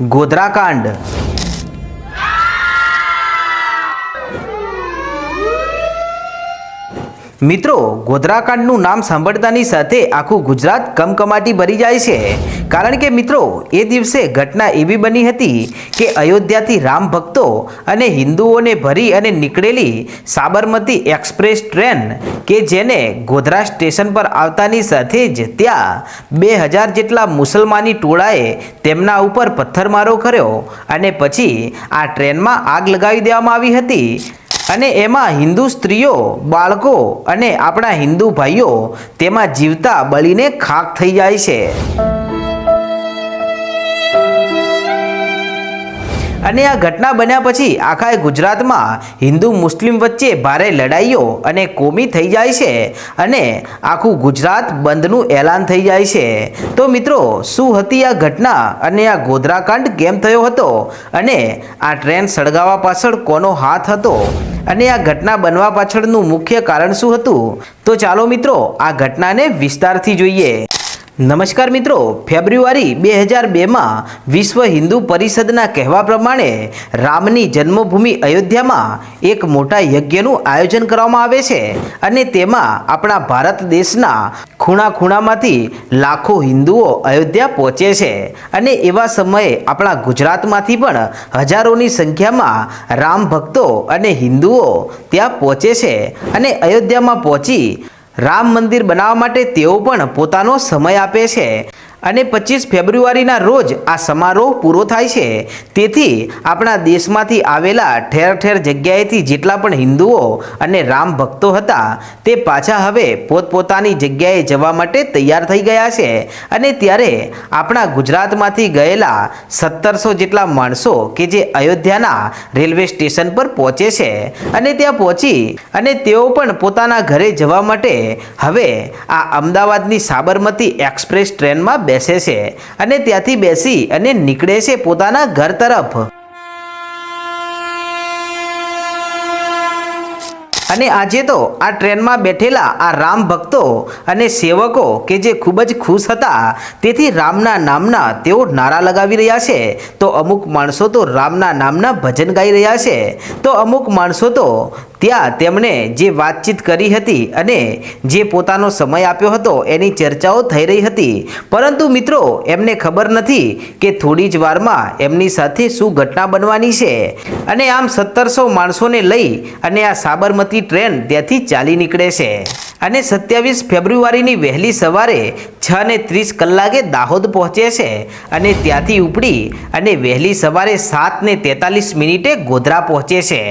ગોધરાકાંડ મિત્રો, ગોધરાકાંડનું નામ સાંભળતાની સાથે આખું ગુજરાત કમકમાટી ભરી જાય છે. કારણ કે મિત્રો, એ દિવસે ઘટના એવી બની હતી કે અયોધ્યાથી રામ ભક્તો અને હિન્દુઓને ભરી અને નીકળેલી સાબરમતી એક્સપ્રેસ ટ્રેન કે જેને ગોધરા સ્ટેશન પર આવતાની સાથે જ ત્યાં બે હજાર જેટલા મુસલમાની ટોળાએ તેમના ઉપર પથ્થરમારો કર્યો અને પછી આ ટ્રેનમાં આગ લગાવી દેવામાં આવી હતી. અને એમાં હિન્દુ સ્ત્રીઓ, બાળકો અને આપણા હિન્દુ ભાઈઓ તેમાં જીવતા બળીને ખાક થઈ જાય છે. અને આ ઘટના બન્યા પછી આખા ગુજરાતમાં હિન્દુ મુસ્લિમ વચ્ચે ભારે લડાઈઓ અને કોમી થઈ જાય છે અને આખું ગુજરાત બંધનું એલાન થઈ જાય છે. તો મિત્રો, શું હતી આ ઘટના અને આ ગોધરાકાંડ કેમ થયો હતો? અને આ ટ્રેન સળગાવવા પાછળ કોનો હાથ હતો? અને આ ઘટના બનવા પાછળનું મુખ્ય કારણ શું હતું? તો ચાલો મિત્રો, આ ઘટનાને વિસ્તારથી જોઈએ. નમસ્કાર મિત્રો, ફેબ્રુઆરી બે હજાર બેમાં વિશ્વ હિન્દુ પરિષદના કહેવા પ્રમાણે રામની જન્મભૂમિ અયોધ્યામાં એક મોટા યજ્ઞનું આયોજન કરવામાં આવે છે અને તેમાં આપણા ભારત દેશના ખૂણા ખૂણામાંથી લાખો હિન્દુઓ અયોધ્યા પહોંચે છે અને એવા સમયે આપણા ગુજરાતમાંથી પણ હજારોની સંખ્યામાં રામ ભક્તો અને હિન્દુઓ ત્યાં પહોંચે છે અને અયોધ્યામાં પહોંચી રામ મંદિર બનાવવા માટે તેઓ પણ પોતાનો સમય આપે છે. અને પચીસ ફેબ્રુઆરીના રોજ આ સમારોહ પૂરો થાય છે. તેથી આપણા દેશમાંથી આવેલા ઠેર ઠેર જગ્યાએથી જેટલા પણ હિન્દુઓ અને રામ ભક્તો હતા, તે પાછા હવે પોતપોતાની જગ્યાએ જવા માટે તૈયાર થઈ ગયા છે. અને ત્યારે આપણા ગુજરાતમાંથી ગયેલા સત્તરસો જેટલા માણસો કે જે અયોધ્યાના રેલવે સ્ટેશન પર પહોંચે છે અને ત્યાં પહોંચી અને તેઓ પણ પોતાના ઘરે જવા માટે હવે આ અમદાવાદની સાબરમતી એક્સપ્રેસ ટ્રેનમાં બેસે છે અને ત્યાંથી બેસી અને નીકળે છે પોતાના ઘર તરફ. અને આજે તો આ ટ્રેનમાં બેઠેલા આ રામ ભક્તો અને સેવકો કે જે ખૂબ જ ખુશ હતા, તેથી રામના નામના તેઓ નારા લગાવી રહ્યા છે. તો અમુક માણસો તો રામના નામના ભજન ગાઈ રહ્યા છે. તો અમુક માણસો તો ત્યાં તેમણે જે વાતચીત કરી હતી અને જે પોતાનો સમય આપ્યો હતો એની ચર્ચાઓ થઈ રહી હતી. પરંતુ મિત્રો, એમને ખબર નથી કે થોડી જ વારમાં એમની સાથે શું ઘટના બનવાની છે. અને આમ સત્તરસો માણસોને લઈ અને આ સાબરમતી ટ્રેન ત્યાંથી ચાલી નીકળે છે. અને સત્યાવીસ ફેબ્રુઆરીની વહેલી સવારે છ ને ત્રીસ કલાકે દાહોદ પહોંચે છે અને ત્યાંથી ઉપડી અને વહેલી સવારે સાત ને તેતાલીસ મિનિટે ગોધરા પહોંચે છે.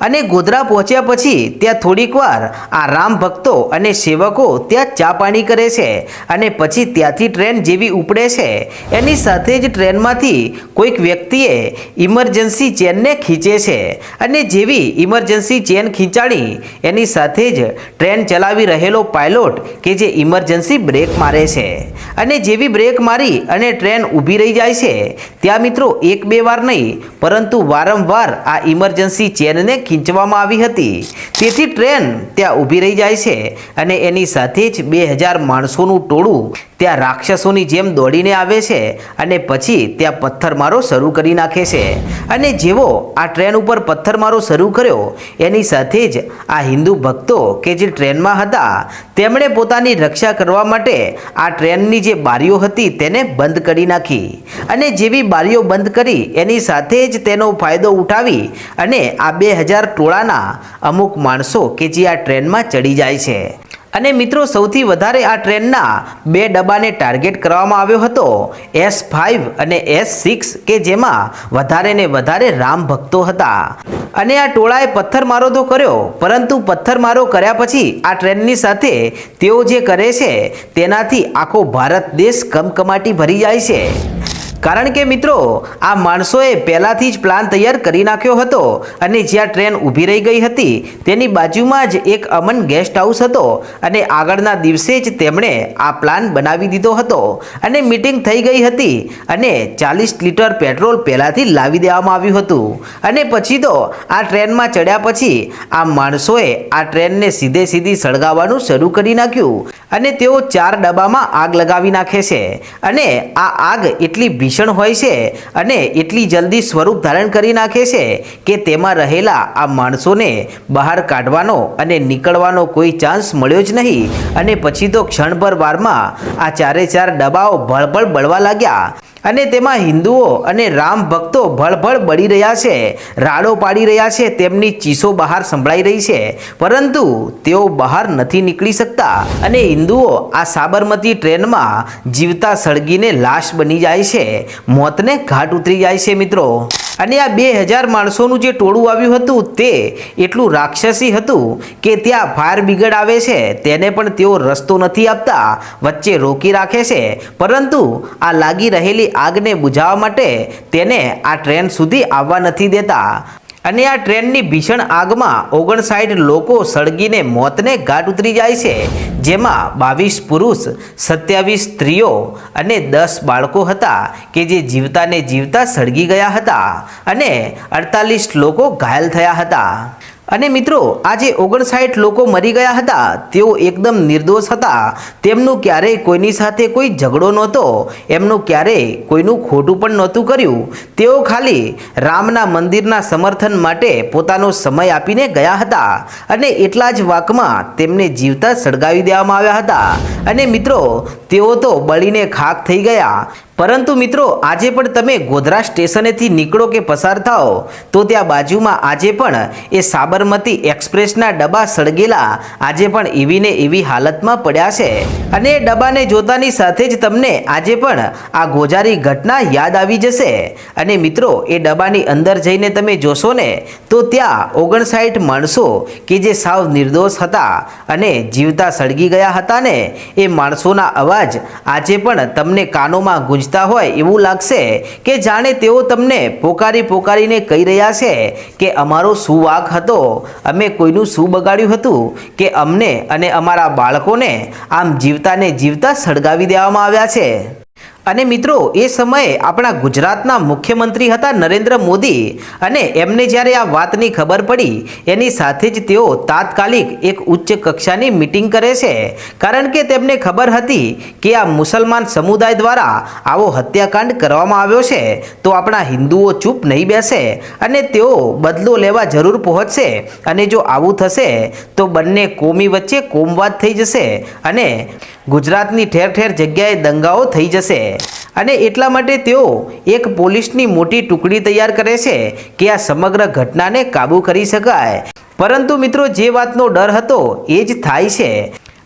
અને ગોધરા પહોંચ્યા પછી ત્યાં થોડીક વાર આ રામ ભક્તો અને સેવકો ત્યાં ચા પાણી કરે છે અને પછી ત્યાંથી ટ્રેન જેવી ઉપડે છે. એની સાથે જ ટ્રેનમાંથી કોઈક વ્યક્તિએ ઇમરજન્સી ચેનને ખીંચે છે અને જેવી ઇમરજન્સી ચેન ખીંચાડી એની સાથે જ ટ્રેન ચલાવી રહેલો પાયલોટ કે જે ઇમરજન્સી બ્રેક મારે છે. અને જેવી બ્રેક મારી અને ટ્રેન ઊભી રહી જાય છે, ત્યાં મિત્રો એક બે વાર નહીં, પરંતુ વારંવાર આ ઇમરજન્સી ચેનને ખીંચવામાં આવી હતી. તેથી ટ્રેન ત્યાં ઊભી રહી જાય છે અને એની સાથે જ બે હજાર માણસોનું ટોળું ત્યાં રાક્ષસોની જેમ દોડીને આવે છે અને પછી ત્યાં પથ્થરમારો શરૂ કરી નાખે છે. અને જેવો આ ટ્રેન ઉપર પથ્થરમારો શરૂ કર્યો, એની સાથે જ આ હિન્દુ ભક્તો કે જે ટ્રેનમાં હતા, તેમણે પોતાની રક્ષા કરવા માટે આ ટ્રેનની જે બારીઓ હતી તેને બંધ કરી નાખી. અને જેવી બારીઓ બંધ કરી, એની સાથે જ તેનો ફાયદો ઉઠાવી અને આ બે હજાર ટોળાના અમુક માણસો કે જે આ ટ્રેનમાં ચડી જાય છે. અને મિત્રો, સૌથી વધારે આ ટ્રેનના બે ડબ્બાને ટાર્ગેટ કરવામાં આવ્યો હતો. એસ ફાઇવ અને એસ સિક્સ, કે જેમાં વધારે ને વધારે રામ ભક્તો હતા. અને આ ટોળાએ પથ્થરમારો તો કર્યો, પરંતુ પથ્થરમારો કર્યા પછી આ ટ્રેનની સાથે તેઓ જે કરે છે, તેનાથી આખો ભારત દેશ કમકમાટી ભરી જાય છે. કારણ કે મિત્રો, આ માણસોએ પહેલાંથી જ પ્લાન તૈયાર કરી નાખ્યો હતો અને જ્યાં ટ્રેન ઊભી રહી ગઈ હતી, તેની બાજુમાં જ એક અમન ગેસ્ટ હાઉસ હતો અને આગળના દિવસે જ તેમણે આ પ્લાન બનાવી દીધો હતો. અને મીટિંગ થઈ ગઈ હતી અને ચાલીસ લીટર પેટ્રોલ પહેલાંથી લાવી દેવામાં આવ્યું હતું. અને પછી તો આ ટ્રેનમાં ચડ્યા પછી આ માણસોએ આ ટ્રેનને સીધે સીધી સળગાવવાનું શરૂ કરી નાખ્યું. અને તેઓ ચાર ડબ્બામાં આગ લગાવી નાખે છે. અને આ આગ એટલી ભીષણ હોય છે અને એટલી જલ્દી સ્વરૂપ ધારણ કરી નાખે છે કે તેમાં રહેલા આ માણસોને બહાર કાઢવાનો અને નીકળવાનો કોઈ ચાન્સ મળ્યો જ નહીં. અને પછી તો ક્ષણભર વારમાં આ ચારે ચાર ડબાઓ ભળભળ બળવા લાગ્યા. અને તેમાં હિન્દુઓ અને રામ ભક્તો ભળભળ બળી રહ્યા છે, રાડો પાડી રહ્યા છે, તેમની ચીસો બહાર સંભળાઈ રહી છે. પરંતુ તેઓ બહાર નથી નીકળી શકતા અને હિન્દુઓ આ સાબરમતી ટ્રેનમાં જીવતા સળગીને લાશ બની જાય છે. મોતને ઘાટ ઉતરી જાય છે મિત્રો. અને આ બે હજાર માણસોનું જે ટોળું આવ્યું હતું તે એટલું રાક્ષસી હતું કે ત્યાં ફાયર બ્રિગેડ આવે છે, તેને પણ તેઓ રસ્તો નથી આપતા, વચ્ચે રોકી રાખે છે. પરંતુ આ લાગી રહેલી આગને બુઝાવવા માટે તેને આ ટ્રેન સુધી આવવા નથી દેતા. અને આ ટ્રેનની ભીષણ આગમાં ઓગણસાઠ લોકો સળગીને મોતને ઘાટ ઉતરી જાય છે, જેમાં બાવીસ પુરુષ, સત્યાવીસ સ્ત્રીઓ અને દસ બાળકો હતા કે જે જીવતાને જીવતા સળગી ગયા હતા અને અડતાલીસ લોકો ઘાયલ થયા હતા. અને મિત્રો, આજે ઓગણસાઠ લોકો મરી ગયા હતા. તેઓ એકદમ નિર્દોષ હતા. તેમનું ક્યારેય કોઈની સાથે કોઈ ઝઘડો નહોતો. એમનું ક્યારેય કોઈનું ખોટું પણ નહોતું કર્યું. તેઓ ખાલી રામના મંદિરના સમર્થન માટે પોતાનો સમય આપીને ગયા હતા અને એટલા જ વાકમાં તેમને જીવતા સળગાવી દેવામાં આવ્યા હતા. અને મિત્રો, તેઓ તો બળીને ખાક થઈ ગયા. પરંતુ મિત્રો, આજે પણ તમે ગોધરા સ્ટેશનેથી નીકળો કે પસાર થાઓ, તો ત્યાં બાજુમાં આજે પણ એ સાબરમતી એક્સપ્રેસના ડબ્બા સળગેલા આજે પણ એવી ને એવી હાલતમાં પડ્યા છે. અને એ ડબ્બાને જોતાની સાથે જ તમને આજે પણ આ ગોજારી ઘટના યાદ આવી જશે. અને મિત્રો, એ ડબ્બાની અંદર જઈને તમે જોશો ને, તો ત્યાં ઓગણસાઠ માણસો કે જે સાવ નિર્દોષ હતા અને જીવતા સળગી ગયા હતા ને, એ માણસોના અવાજ આજે પણ તમને કાનોમાં ગુંજ ગુંજતા હોય એવું લાગશે કે જાણે તેઓ તમને પોકારી પોકારીને કહી રહ્યા છે કે અમારો શું વાક હતો? અમે કોઈનું શું બગાડ્યું હતું? કે અમને અને અમારા બાળકોને આમ જીવતાને જીવતા સળગાવી દેવામાં આવ્યા છે? અને મિત્રો, એ સમયે આપણા ગુજરાતના મુખ્યમંત્રી હતા નરેન્દ્ર મોદી. અને એમને જ્યારે આ વાતની ખબર પડી, એની સાથે જ તેઓ તાત્કાલિક એક ઉચ્ચ કક્ષાની મિટિંગ કરે છે. કારણ કે તેમને ખબર હતી કે આ મુસલમાન સમુદાય દ્વારા આવો હત્યાકાંડ કરવામાં આવ્યો છે. તો આપણા હિન્દુઓ ચૂપ નહીં બેસે અને તેઓ બદલો લેવા જરૂર પહોંચશે. અને જો આવું થશે, તો બંને કોમી વચ્ચે કોમવાદ થઈ જશે. અને ગુજરાતની ઠેર ઠેર જગ્યાએ દંગાઓ થઈ જશે. અને એટલા માટે તેઓ એક પોલીસની મોટી ટુકડી તૈયાર કરે છે કે આ સમગ્ર ઘટનાને કાબૂ કરી શકાય. પરંતુ મિત્રો, જે વાતનો ડર હતો એ જ થાય છે.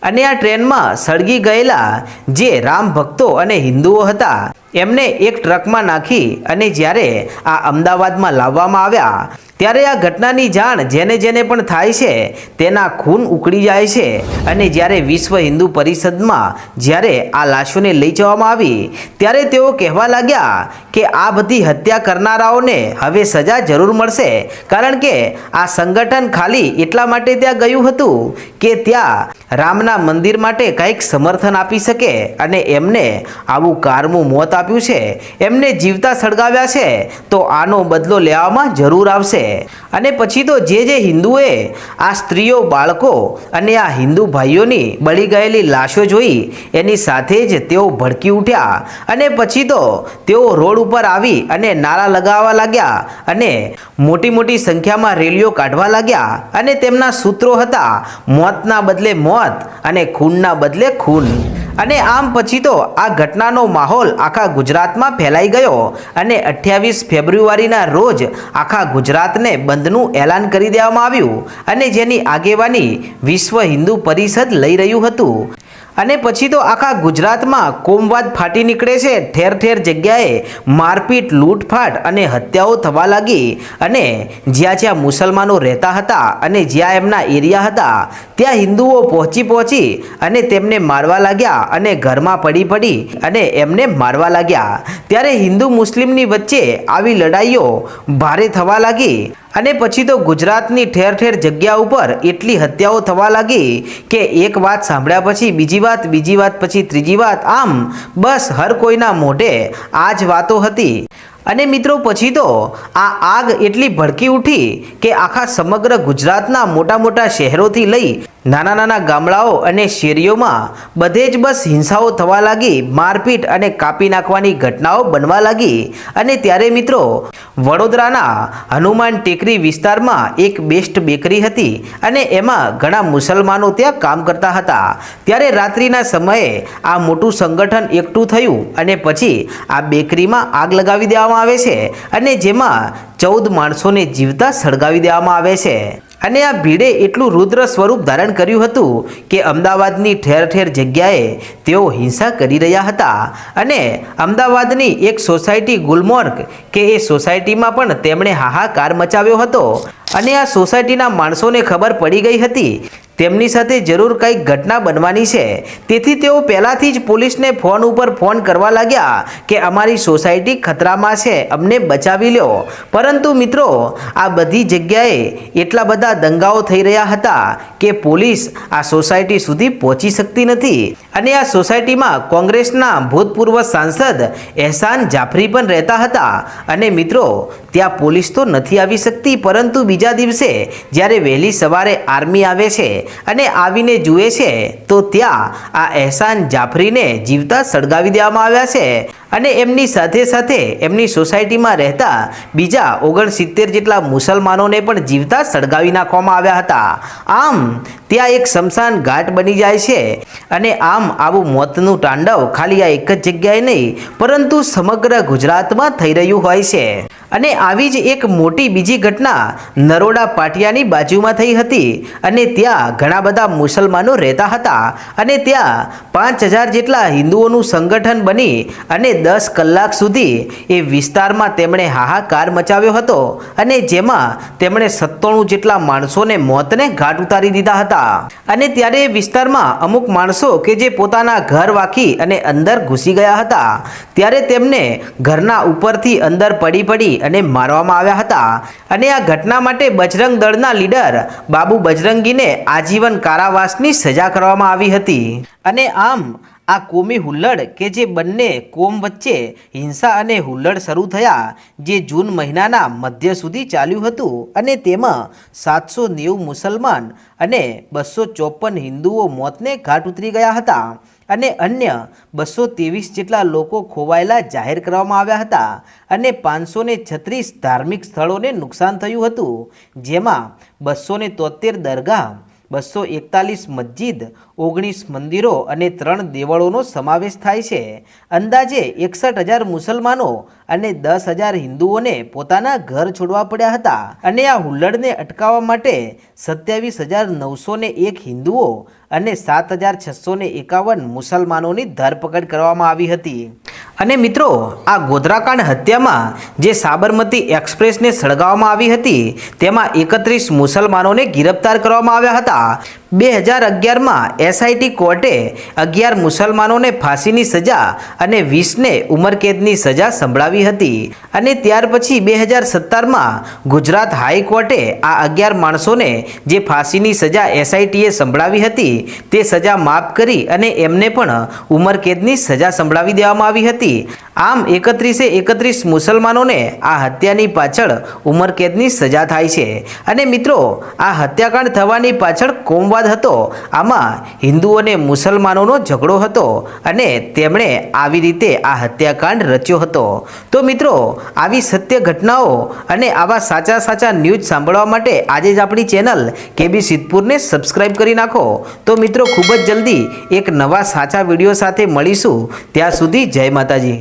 અને આ ટ્રેનમાં સળગી ગયેલા જે રામ ભક્તો અને હિન્દુઓ હતા, એમને એક ટ્રકમાં નાખી અને જ્યારે આ અમદાવાદમાં લાવવામાં આવ્યા ત્યારે આ ઘટનાની જાણ જેને જેને પણ થાય છે, તેના ખૂન ઉકળી જાય છે. અને જ્યારે વિશ્વ હિન્દુ પરિષદમાં જ્યારે આ લાશોને લઈ જવામાં આવી, ત્યારે તેઓ કહેવા લાગ્યા કે આ બધી હત્યા કરનારાઓને હવે સજા જરૂર મળશે. કારણ કે આ સંગઠન ખાલી એટલા માટે ત્યાં ગયું હતું કે ત્યાં રામના મંદિર માટે કંઈક સમર્થન આપી શકે અને એમને આવું કારમું મોત આપ્યું છે. એમને જીવતા સળગાવ્યા છે, તો આનો બદલો લેવામાં જરૂર આવશે. અને પછી તો જે જે હિન્દુએ આ સ્ત્રીઓ, બાળકો અને આ હિન્દુ ભાઈઓની બળી ગયેલી લાશો જોઈ, એની સાથે જ તેઓ ભડકી ઉઠ્યા અને પછી તો તેઓ રોડ ઉપર આવી અને નારા લગાવવા લાગ્યા અને મોટી મોટી સંખ્યામાં રેલીઓ કાઢવા લાગ્યા અને તેમના સૂત્રો હતા, મોતના બદલે મોત અને ખૂનના બદલે ખૂન. અને આમ પછી તો આ ઘટનાનો માહોલ આખા ગુજરાતમાં ફેલાઈ ગયો અને અઠ્યાવીસ ફેબ્રુઆરીના રોજ આખા ગુજરાતને બંધનું એલાન કરી દેવામાં આવ્યું અને જેની આગેવાની વિશ્વ હિન્દુ પરિષદ લઈ રહ્યું હતું. અને પછી તો આખા ગુજરાતમાં કોમવાદ ફાટી નીકળે છે. ઠેર ઠેર જગ્યાએ મારપીટ, લૂંટફાટ અને હત્યાઓ થવા લાગી અને જ્યાં જ્યાં મુસલમાનો રહેતા હતા અને જ્યાં એમના એરિયા હતા, ત્યાં હિન્દુઓ પહોંચી પહોંચી અને તેમને મારવા લાગ્યા અને ઘરમાં પડી પડી અને એમને મારવા લાગ્યા. ત્યારે હિન્દુ મુસ્લિમની વચ્ચે આવી લડાઈઓ ભારે થવા લાગી અને પછી તો ગુજરાતની ઠેર ઠેર જગ્યા ઉપર એટલી હત્યાઓ થવા લાગી કે એક વાત સાંભળ્યા પછી બીજી વાત બીજી વાત, પછી ત્રીજી વાત. આમ બસ હર કોઈના મોઢે આ જ વાતો હતી. અને મિત્રો પછી તો આ આગ એટલી ભડકી ઉઠી કે આખા સમગ્ર ગુજરાતના મોટા મોટા શહેરોથી લઈ નાના નાના ગામડાઓ અને શેરીઓમાં બધે જ બસ હિંસાઓ થવા લાગી, મારપીટ અને કાપી નાખવાની ઘટનાઓ બનવા લાગી. અને ત્યારે મિત્રો, વડોદરાના હનુમાન ટેકરી વિસ્તારમાં એક બેસ્ટ બેકરી હતી અને એમાં ઘણા મુસલમાનો ત્યાં કામ કરતા હતા. ત્યારે રાત્રિના સમયે આ મોટું સંગઠન એકઠું થયું અને પછી આ બેકરીમાં આગ લગાવી દેવામાં આવે છે અને જેમાં ચૌદ માણસોને જીવતા સળગાવી દેવામાં આવે છે. અને આ ભીડે એટલું રુદ્ર સ્વરૂપ ધારણ કર્યું હતું કે અમદાવાદની ઠેર ઠેર જગ્યાએ તેઓ હિંસા કરી રહ્યા હતા. અને અમદાવાદની એક સોસાયટી ગુલમોર્ગ, કે એ સોસાયટીમાં પણ તેમણે હાહાકાર મચાવ્યો હતો. અને આ સોસાયટીના માણસોને ખબર પડી ગઈ હતી તેમની સાથે જરૂર કંઈક ઘટના બનવાની છે. તેથી તેઓ પહેલાંથી જ પોલીસને ફોન ઉપર ફોન કરવા લાગ્યા કે અમારી સોસાયટી ખતરામાં છે, અમને બચાવી લ્યો પરંતુ મિત્રો, આ બધી જગ્યાએ એટલા બધા દંગાઓ થઈ રહ્યા હતા કે પોલીસ આ સોસાયટી સુધી પહોંચી શકતી નથી. અને આ સોસાયટીમાં કોંગ્રેસના ભૂતપૂર્વ સાંસદ એહસાન જાફરી પણ રહેતા હતા. અને મિત્રો, ત્યાં પોલીસ તો નથી આવી શકતી, પરંતુ બીજા દિવસે જ્યારે વહેલી સવારે આર્મી આવે છે અને આવીને જુએ છે તો ત્યાં આ એહસાન જાફરીને જીવતા સળગાવી દેવામાં આવ્યા છે. અને એમની સાથે સાથે એમની સોસાયટીમાં રહેતા બીજા ઓગણસિત્તેર જેટલા મુસલમાનોને પણ જીવતા સળગાવી નાખવામાં આવ્યા હતા. આમ, ત્યાં એક શમશાન ઘાટ બની જાય છે અને આમ આવું મોતનું તાંડવ ખાલી આ એક જ જગ્યાએ નહીં, પરંતુ સમગ્ર ગુજરાતમાં થઈ રહ્યું હોય છે. અને આવી જ એક મોટી બીજી ઘટના નરોડા પાટિયાની બાજુમાં થઈ હતી અને ત્યાં ઘણા બધા મુસલમાનો રહેતા હતા અને ત્યાં પાંચ હજાર જેટલા હિન્દુઓનું સંગઠન બની અને દસ કલાક સુધી એ વિસ્તારમાં તેમણે હાહાકાર મચાવ્યો હતો અને જેમાં તેમણે સત્તાણું જેટલા માણસોને મોતને ઘાટ ઉતારી દીધા હતા. અને ત્યારે એ વિસ્તારમાં અમુક માણસો કે જે પોતાના ઘર વાકી અને અંદર ઘૂસી ગયા હતા. ત્યારે તેમને ઘરના ઉપરથી અંદર પડી પડી અને મારવામાં આવ્યા હતા. અને આ ઘટના માટે બજરંગ દળના લીડર બાબુ બજરંગીને આજીવન કારાવાસની સજા કરવામાં આવી હતી. અને આમ આ કોમી હુલ્લડ કે જે બંને કોમ વચ્ચે હિંસા અને હુલ્લડ શરૂ થયા, જે જૂન મહિનાના મધ્ય સુધી ચાલ્યું હતું અને તેમાં સાતસો નેવું મુસલમાન અને બસો ચોપન હિન્દુઓ મોતને ઘાટ ઉતરી ગયા હતા અને અન્ય બસો ત્રેવીસ જેટલા લોકો ખોવાયેલા જાહેર કરવામાં આવ્યા હતા અને પાંચસો છત્રીસ ધાર્મિક સ્થળોને નુકસાન થયું હતું, જેમાં બસો તોતેર દરગાહ, બસો એકતાલીસ મસ્જિદ ઓગણીસ મંદિરો અને ત્રણ દેવળોનો સમાવેશ થાય છે. અંદાજે એકસઠ હજાર મુસલમાનો અને દસ હજાર હિન્દુઓને પોતાના ઘર છોડવા પડ્યા હતા. અને આ હુલ્લડને અટકાવવા માટે સત્યાવીસ હજાર નવસો ને એક હિન્દુઓ અને સાત હજાર છસો ને એકાવન મુસલમાનોની ધરપકડ કરવામાં આવી હતી. અને મિત્રો, આ ગોધરાકાંડ હત્યામાં જે સાબરમતી એક્સપ્રેસને સળગાવવામાં આવી હતી, તેમાં એકત્રીસ મુસલમાનોને ગિરફતાર કરવામાં આવ્યા હતા. બે હજાર અગિયારમાં એસઆઈટી કોર્ટે અગિયાર મુસલમાનોને ફાંસીની સજા અને વીસને ઉમરકેદની સજા સંભળાવી હતી. અને ત્યાર પછી બે હજાર સત્તરમાં ગુજરાત હાઈકોર્ટે આ અગિયાર માણસોને જે ફાંસીની સજા એસઆઈટીએ સંભળાવી હતી, તે સજા માફ કરી અને એમને પણ ઉમરકેદની સજા સંભળાવી દેવામાં આવી હતી. આમ એકત્રીસે એકત્રીસ મુસલમાનોને આ હત્યાની પાછળ ઉંમરકેદની સજા થાય છે. અને મિત્રો, આ હત્યાકાંડ થવાની પાછળ કોમવાદ હતો. આમાં હિન્દુ અને મુસલમાનોનો ઝઘડો હતો અને તેમણે આવી રીતે આ હત્યાકાંડ રચ્યો હતો. તો મિત્રો, આવી સત્ય ઘટનાઓ અને આવા સાચા સાચા ન્યૂઝ સાંભળવા માટે આજે જ આપણી ચેનલ કેબી સિદ્ધપુરને સબસ્ક્રાઈબ કરી નાખો. તો મિત્રો, ખૂબ જ જલ્દી એક નવા સાચા વીડિયો સાથે મળીશું. ત્યાં સુધી જય માતાજી.